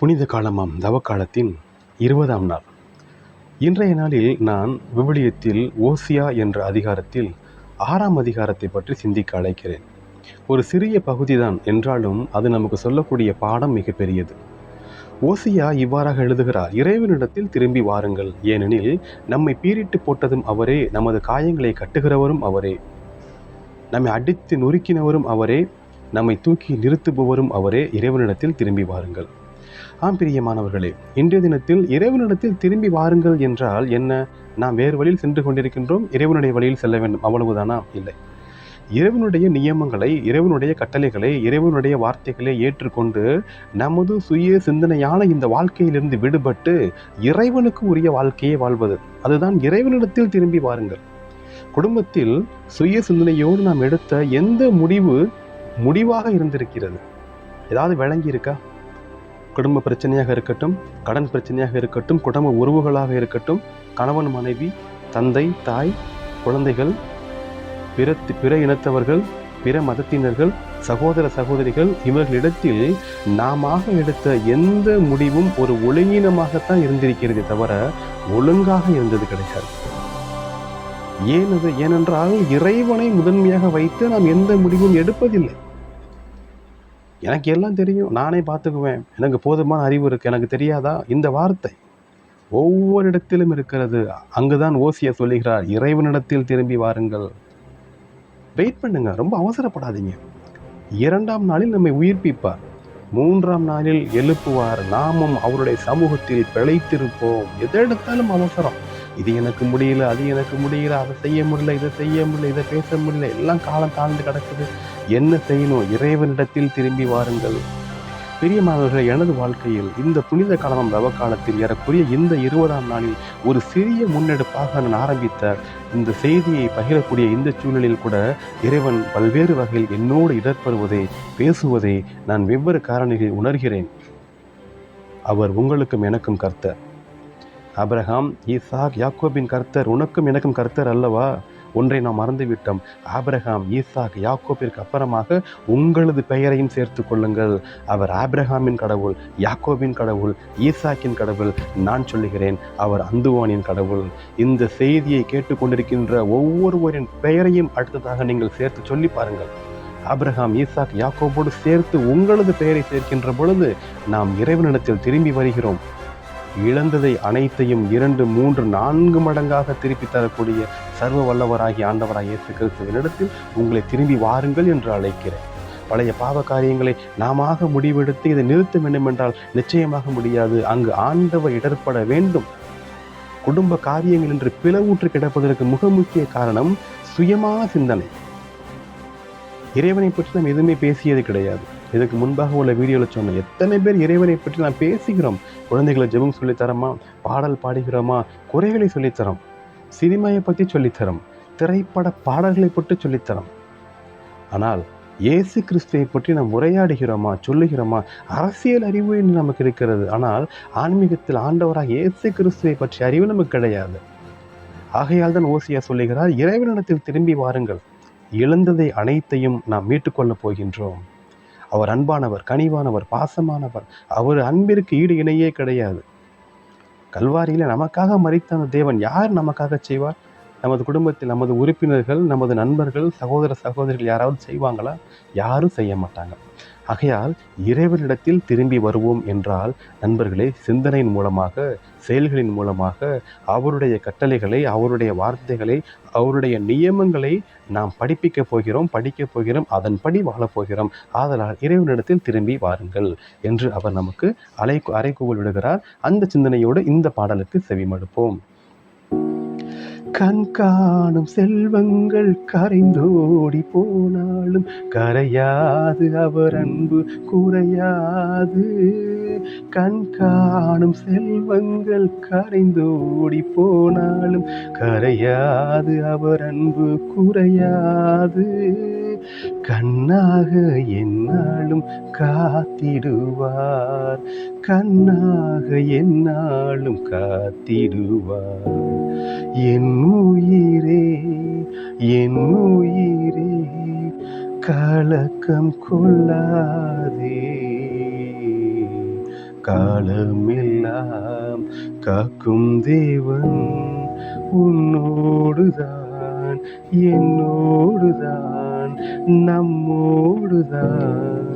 புனித காலமாம் தவக்காலத்தின் இருபதாம் நாள். இன்றைய நாளில் நான் விவிலியத்தில் ஓசியா என்ற அதிகாரத்தில் ஆறாம் அதிகாரத்தை பற்றி சிந்திக்க அழைக்கிறேன். ஒரு சிறிய பகுதிதான் என்றாலும் அது நமக்கு சொல்லக்கூடிய பாடம் மிகப்பெரியது ஓசியா இவ்வாறாக எழுதுகிறார் இறைவனிடத்தில் திரும்பி வாருங்கள். ஏனெனில் நம்மை பீரிட்டு போட்டதும் அவரே நமது காயங்களை கட்டுகிறவரும் அவரே. நம்மை அடித்து நொறுக்கினவரும் அவரே. நம்மை தூக்கி நிறுத்துபவரும் அவரே. இறைவனிடத்தில் திரும்பி வாருங்கள். ஆம் பிரியமானவர்களே இன்றைய தினத்தில் இறைவனிடத்தில் திரும்பி வாருங்கள் என்றால் என்ன? நாம் வேறு வழியில் சென்று கொண்டிருக்கின்றோம் இறைவனுடைய வழியில் செல்ல வேண்டும் அவ்வளவுதானா? இல்லை. இறைவனுடைய நியமங்களை இறைவனுடைய கட்டளைகளை இறைவனுடைய வார்த்தைகளை ஏற்றுக்கொண்டு நமது சுய சிந்தனையான இந்த வாழ்க்கையிலிருந்து விடுபட்டு இறைவனுக்கு உரிய வாழ்க்கையை வாழ்வது. அதுதான் இறைவனிடத்தில் திரும்பி வாருங்கள். குடும்பத்தில் சுய சிந்தனையோடு நாம் எடுத்த எந்த முடிவு முடிவாக இருந்திருக்கிறது? ஏதாவது விளங்கி இருக்கா குடும்ப பிரச்சனையாக இருக்கட்டும் கடன் பிரச்சனையாக இருக்கட்டும் குடும்ப உறவுகளாக இருக்கட்டும் கணவன் மனைவி தந்தை தாய் குழந்தைகள் பிற பிற இனத்தவர்கள் பிற மதத்தினர்கள் சகோதர சகோதரிகள் இவர்களிடத்தில் நாம எடுத்த எந்த முடிவும் ஒரு ஒழுங்கினமாகத்தான் இருந்திருக்கிறது தவிர ஒழுங்காக இருந்தது கிடையாது. ஏன் அது ஏனென்றால் இறைவனை முதன்மையாக வைத்து நாம் எந்த முடிவும் எடுப்பதில்லை. எனக்கு எல்லாம் தெரியும். நானே பார்த்துக்குவேன். எனக்கு போதுமான அறிவு இருக்குது எனக்கு தெரியாதா? இந்த வார்த்தை ஒவ்வொரு இடத்திலும் இருக்கிறது. அங்குதான் ஓசியா சொல்லுகிறார் இறைவனிடத்தில் திரும்பி வாருங்கள். வெயிட் பண்ணுங்க. ரொம்ப அவசரப்படாதீங்க. இரண்டாம் நாளில் நம்மை உயிர்ப்பிப்பார். மூன்றாம் நாளில் எழுப்புவார். நாமும் அவருடைய சமூகத்தில் பிழைத்திருப்போம். எதை எடுத்தாலும் அவசரம். இது எனக்கு முடியல அது எனக்கு முடியல அதை செய்ய முடியல இதை செய்ய முடியல இதை பேச முடியல எல்லாம் காலம் தாழ்ந்து கிடக்குது. என்ன செய்யணும்? இறைவனிடத்தில் திரும்பி வாருங்கள். பிரியமானவர்கள் எனது வாழ்க்கையில் இந்த புனித காலம் ரவ காலத்தில் ஏறக்குரிய இந்த இருபதாம் நாளில் ஒரு சிறிய முன்னெடுப்பாக நான் ஆரம்பித்த இந்த செய்தியை பகிரக்கூடிய இந்த சூழலில் கூட இறைவன் பல்வேறு வகையில் என்னோடு இடர்படுவதை பேசுவதை நான் வெவ்வேறு காரணிகளில் உணர்கிறேன். அவர் உங்களுக்கும் எனக்கும் கர்த்தர். ஆபிரகாம் ஈசாக் யாக்கோபின் கர்த்தர் உனக்கும் எனக்கும் கர்த்தர் அல்லவா? ஒன்றை நாம் மறந்துவிட்டோம். ஆபிரகாம் ஈசாக் யாக்கோபிற்கு அப்புறமாக உங்களது பெயரையும் சேர்த்து கொள்ளுங்கள். அவர் ஆபிரகாமின் கடவுள் யாக்கோபின் கடவுள் ஈசாக்கின் கடவுள் நான் சொல்லுகிறேன் அவர் அந்துவானின் கடவுள். இந்த செய்தியை கேட்டுக்கொண்டிருக்கின்ற ஒவ்வொருவரின் பெயரையும் அடுத்ததாக நீங்கள் சேர்த்து சொல்லி பாருங்கள். ஆபிரகாம் ஈசாக் யாக்கோபோடு சேர்த்து உங்களது பெயரை சேர்க்கின்ற பொழுது நாம் இறைவனிடத்தில் திரும்பி வருகிறோம். இழந்ததை அனைத்தையும் இரண்டு மூன்று நான்கு மடங்காக திருப்பி தரக்கூடிய சர்வ வல்லவராகி ஆண்டவராக இயேசு கிறிஸ்துவனிடத்தில் உங்களை திரும்பி வாருங்கள் என்று அழைக்கிறேன். பழைய பாவ காரியங்களை நாம முடிவெடுத்து இதை நிறுத்த வேண்டும் என்றால் நிச்சயமாக முடியாது. அங்கு ஆண்டவர் இடர்பட வேண்டும். குடும்ப காரியங்கள் என்று பிளவூற்று கிடப்பதற்கு மிக முக்கிய காரணம் சுயமான சிந்தனை. இறைவனை பற்றி நாம் எதுவுமே பேசியது கிடையாது. இதுக்கு முன்பாக உள்ள வீடியோவில் சொன்னேன் எத்தனை பேர் இறைவனை பற்றி நாம் பேசுகிறோம்? குழந்தைகளை ஜெபம் சொல்லித்தரமா? பாடல் பாடுகிறோமா? குறைகளை சொல்லித்தரோம். சினிமாவை பற்றி சொல்லித்தரோம். திரைப்பட பாடல்களை பற்றி சொல்லித்தரோம். ஆனால் இயேசு கிறிஸ்துவை பற்றி நாம் உரையாடுகிறோமா? சொல்லுகிறோமா? அரசியல் அறிவு என்று நமக்கு இருக்கிறது. ஆனால் ஆன்மீகத்தில் ஆண்டவராக இயேசு கிறிஸ்துவை பற்றிய அறிவு நமக்கு கிடையாது. ஆகையால் தான் ஓசியா சொல்லுகிறார் இறைவனிடத்தில் திரும்பி வாருங்கள். இழந்ததை அனைத்தையும் நாம் மீட்டுக்கொள்ளப் போகின்றோம். அவர் அன்பானவர் கனிவானவர் பாசமானவர். அவர் அன்பிற்கு ஈடு இணையே கிடையாது. கல்வாரியில் நமக்காக மறித்த அந்த தேவன் யார் நமக்காக செய்வார்? நமது குடும்பத்தில் நமது உறுப்பினர்கள் நமது நண்பர்கள் சகோதர சகோதரிகள் யாராவது செய்வாங்களா? யாரும் செய்ய மாட்டாங்க. ஆகையால் இறைவனிடத்தில் திரும்பி வருவோம் என்றால் நண்பர்களே சிந்தனையின் மூலமாக செயல்களின் மூலமாக அவருடைய கட்டளைகளை அவருடைய வார்த்தைகளை அவருடைய நியமங்களை நாம் படிப்பிக்கப் போகிறோம் படிக்கப் போகிறோம் அதன்படி வாழப் போகிறோம். ஆதலால் இறைவனிடத்தில் திரும்பி வாருங்கள் என்று அவர் நமக்கு அலை அறைகூவல் விடுகிறார். அந்த சிந்தனையோடு இந்த பாடலுக்கு செவிமடுப்போம். கண் காணும் செல்வங்கள் கரைந்தோடி போனாலும் கரையாது அவர் அன்பு குறையாது. கண் காணும் செல்வங்கள் கரைந்தோடி போனாலும் கரையாது அவர் அன்பு குறையாது. கண்ணாக என்னாலும் காத்திடுவார். கண்ணாக என்னாலும் காத்திடுவார். என் உயிரே என் உயிரே கலக்கம் கொள்ளாதே. காலமெல்லாம் காக்கும் தேவன் உன்னோடுதான் என்னோடுதான் நம்மோடுதான்.